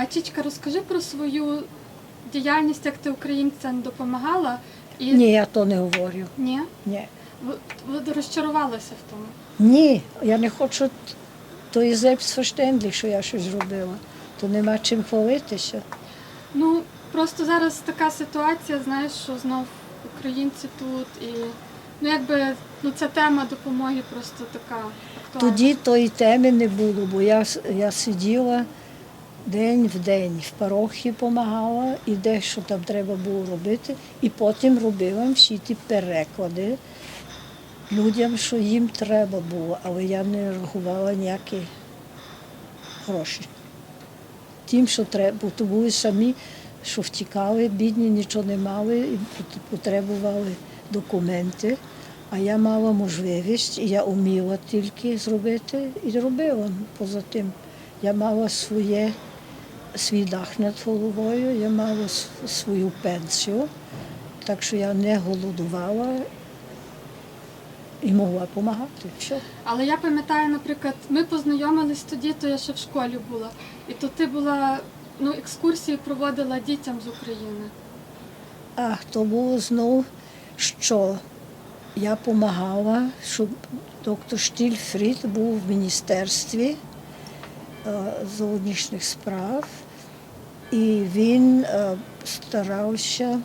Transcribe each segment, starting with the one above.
А Чічка, розкажи про свою діяльність, як ти українцям допомагала. І... Ні, я то не говорю. Ні? Ні. Ви, ви розчарувалися в тому. Ні, я не хочу. То selbstverständlich, що я щось зробила. То нема чим хвалитися. Ну, просто зараз така ситуація, знаєш, що знов українці тут і ну якби ну ця тема допомоги просто така актуальна. Тоді тої теми не було, бо я, я сиділа день в день в парохі допомагала і де що там треба було робити. І потім робила всі ті переклади людям, що їм треба було, але я не рахувала ніякі гроші. Тим, що треба, бо то були самі, що втікали, бідні, нічого не мали і потребували документи. А я мала можливість, і я вміла тільки зробити і робила. Поза тим, я мала своє, свій дах над головою, я мала свою пенсію, так що я не голодувала і могла допомагати. Все. Але я пам'ятаю, наприклад, ми познайомились тоді, то я ще в школі була. І то ти була, ну, екскурсії проводила дітям з України. А то було знов, що я допомагала, щоб доктор Штільфрід був в міністерстві е, зовнішніх справ, і він е, старався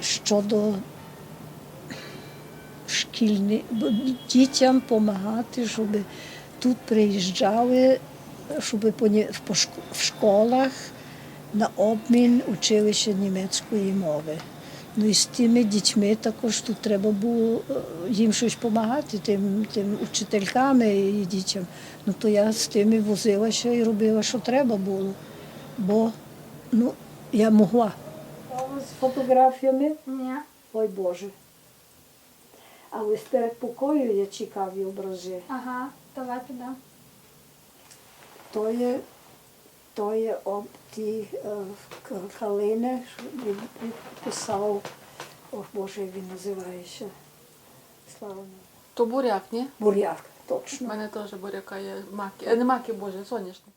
щодо шкільних дітям допомагати, щоб тут приїжджали, щоб в школах на обмін училище німецької мови. Ну і з тими дітьми також тут треба було е, їм щось допомагати, тим, тим учительками і дітям. Ну то я з тими возилася і робила, що треба було. Бо ну, я могла. З фотографіями, Ні. ой Боже. Але з передпокою є цікаві образи. Ага, давайте да. То є, то є об ті е, калини, що він він писав, ох Боже, він називається. Слава Богу. То буряк, ні? Буряк, точно. У мене теж буряка є маки. Е, не маки, боже, соняшник.